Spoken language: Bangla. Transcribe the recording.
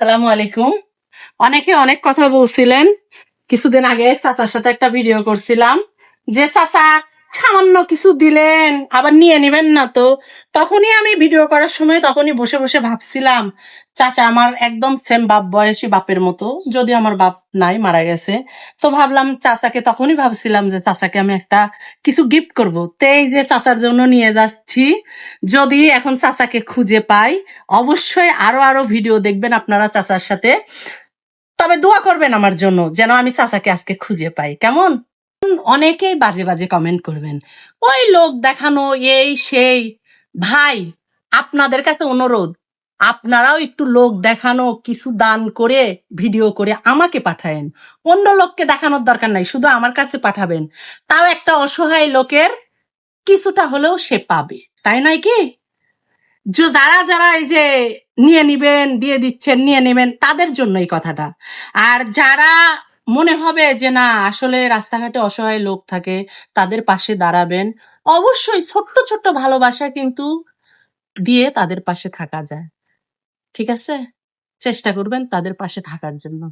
সালামু আলাইকুম। অনেকে অনেক কথা বলছিলেন। কিছুদিন আগে চাচার সাথে একটা ভিডিও করছিলাম। যে চাচা সামান্য কিছু দিলেন, আবার নিয়ে নেবেন না তো। তখনই আমি ভিডিও করার সময় তখনই বসে বসে ভাবছিলাম, চাচা, আমার একদম সেম বাপ বয়সী বাপের মতো, যদি আমার বাপ নাই মারা গেছে। তো ভাবলাম চাচাকে তখনই ভাবছিলাম যে চাচাকে আমি একটা কিছু গিফট করব। তো এই যে চাচার জন্য নিয়ে যাচ্ছি, যদি এখন চাচাকে খুঁজে পাই, অবশ্যই আরও আরও ভিডিও দেখবেন আপনারা চাচার সাথে। তবে দোয়া করবেন আমার জন্য, যেন আমি চাচাকে আজকে খুঁজে পাই। কেমন? অনেকেই বাজে বাজে কমেন্ট করবেন। ওই লোক দেখানো, এই, সেই। ভাই, আপনাদের কাছে অনুরোধ, আপনারাও একটু লোক দেখানো, কিছু দান করে ভিডিও করে আমাকে পাঠায়েন। অন্য লোককে দেখানোর দরকার নাই, শুধু আমার কাছে পাঠাবেন। তাও একটা অসহায় লোকের কিছুটা হলেও সে পাবে, তাই নয় কি? যারা যারা এই যে নিয়ে নিবেন, দিয়ে দিচ্ছেন, নিয়ে নেবেন, তাদের জন্য এই কথাটা। আর যারা মনে হবে যে না, আসলে রাস্তাঘাটে অসহায় লোক থাকে, তাদের পাশে দাঁড়াবেন। অবশ্যই ছোট্ট ছোট্ট ভালোবাসা কিন্তু দিয়ে তাদের পাশে থাকা যায়। ঠিক আছে? চেষ্টা করবেন তাদের পাশে থাকার জন্য।